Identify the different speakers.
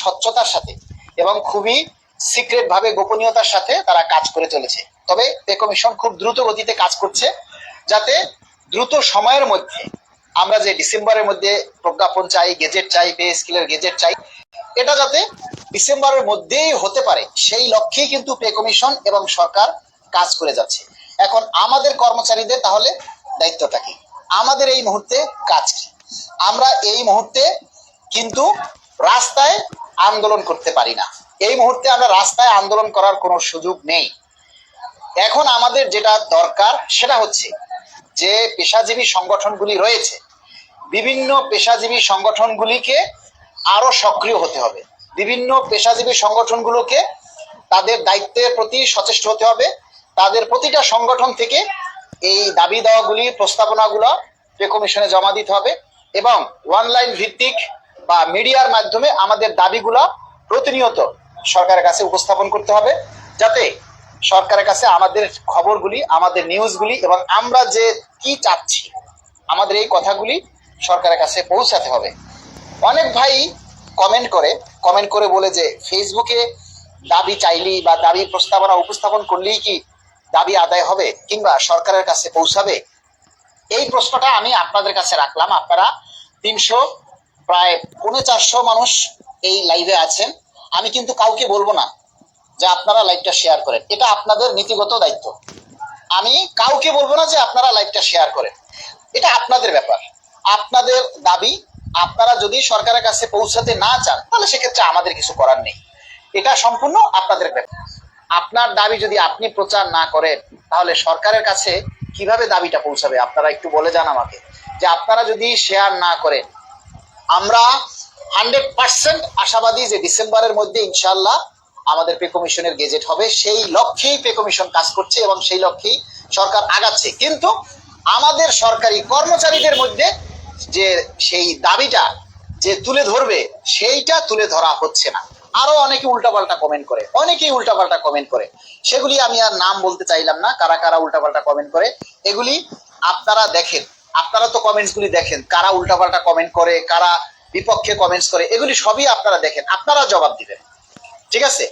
Speaker 1: স্বচ্ছতার সাথে এবং খুবই সিক্রেট ভাবে গোপনীয়তার সাথে তারা কাজ করে চলেছে। তবে পে কমিশন খুব দ্রুত গতিতে কাজ করছে যাতে দ্রুত সময়ের মধ্যে আমরা যে ডিসেম্বরের মধ্যে প্রজ্ঞাপন চাই গেজেট চাই পে স্কেলের গেজেট চাই, এটা যাতে ডিসেম্বরের মধ্যেই হতে পারে, সেই লক্ষ্যেই কিন্তু পে কমিশন এবং সরকার কাজ করে যাচ্ছে। এখন আমাদের কর্মচারীদের তাহলে দায়িত্বটা কি? আমাদের এই মুহূর্তে কাজ কি? আমরা এই মুহূর্তে কিন্তু রাস্তায় আন্দোলন করতে পারি না। এই মুহূর্তে আমরা রাস্তায় আন্দোলন করার কোনো সুযোগ নেই। এখন আমাদের যেটা দরকার সেটা হচ্ছে যে পেশাজীবী সংগঠনগুলি রয়েছে, বিভিন্ন পেশাজীবী সংগঠনগুলিকে আরও সক্রিয় হতে হবে। বিভিন্ন পেশাজীবী সংগঠনগুলোকে তাদের দায়িত্বের প্রতি সচেষ্ট হতে হবে। তাদের প্রতিটা সংগঠন থেকে এই দাবি দেওয়াগুলি প্রস্তাবনাগুলো পে কমিশনে জমা দিতে হবে এবং অনলাইন ভিত্তিক বা মিডিয়ার মাধ্যমে আমাদের দাবিগুলো প্রতিনিয়ত সরকারের কাছে উপস্থাপন করতে হবে, যাতে সরকারের কাছে আমাদের খবরগুলি, আমাদের নিউজগুলি এবং আমরা যে কি চাচ্ছি, আমাদের এই কথাগুলি সরকারের কাছে পৌঁছাতে হবে। অনেক ভাই কমেন্ট করে কমেন্ট করে বলে যে, ফেসবুকে দাবি চাইলি বা দাবি প্রস্তাবনা উপস্থাপন করলেই কি দাবি আদায় হবে কিংবা সরকারের কাছে পৌঁছাবে? এই প্রশ্নটা আমি আপনাদের কাছে রাখলাম। আপনারা তিনশো প্রায় পৌনে চারশো মানুষ এই লাইভে আছেন। আমি কিন্তু কাউকে বলব না যে আপনারা লাইভটা শেয়ার করেন। এটা আপনাদের নীতিগত দায়িত্ব। আমি কাউকে বলব না যে আপনারা লাইভটা শেয়ার করেন। এটা আপনাদের ব্যাপার। আপনাদের দাবি, আপনারা যদি সরকারের কাছে পৌঁছাতে না চান, তাহলে সেক্ষেত্রে আমাদের কিছু করার নেই। এটা সম্পূর্ণ আপনাদের ব্যাপার। আপনার দাবি যদি আপনি প্রচার না করেন, তাহলে সরকারের কাছে কীভাবে দাবিটা পৌঁছাবে? আপনারা একটু বলে যান আমাকে। যে আপনারা যদি শেয়ার না করেন আমরা হান্ড্রেড পার্সেন্ট আশাবাদী যে ডিসেম্বরের মধ্যে ইনশাল্লাহ আমাদের পে কমিশনের গেজেট হবে। সেই লক্ষ্যেই পে কমিশন কাজ করছে এবং সেই লক্ষ্যেই সরকার আগাচ্ছে। কিন্তু আমাদের সরকারি কর্মচারীদের মধ্যে যে সেই দাবিটা যে তুলে ধরবে, সেইটা তুলে ধরা হচ্ছে না। আরও অনেকে উল্টাপাল্টা কমেন্ট করে, অনেকেই উল্টাপাল্টা কমেন্ট করে। সেগুলি আমি আর নাম বলতে চাইলাম না, কারা কারা উল্টাপাল্টা কমেন্ট করে, এগুলি আপনারা দেখেন। আপনারা তো কমেন্টস গুলি দেখেন, কারা উল্টাপাল্টা কমেন্ট করে, কারা বিপক্ষে কমেন্টস করে, এগুলি সবই আপনারা দেখেন, আপনারা জবাব দিবেন। ঠিক আছে?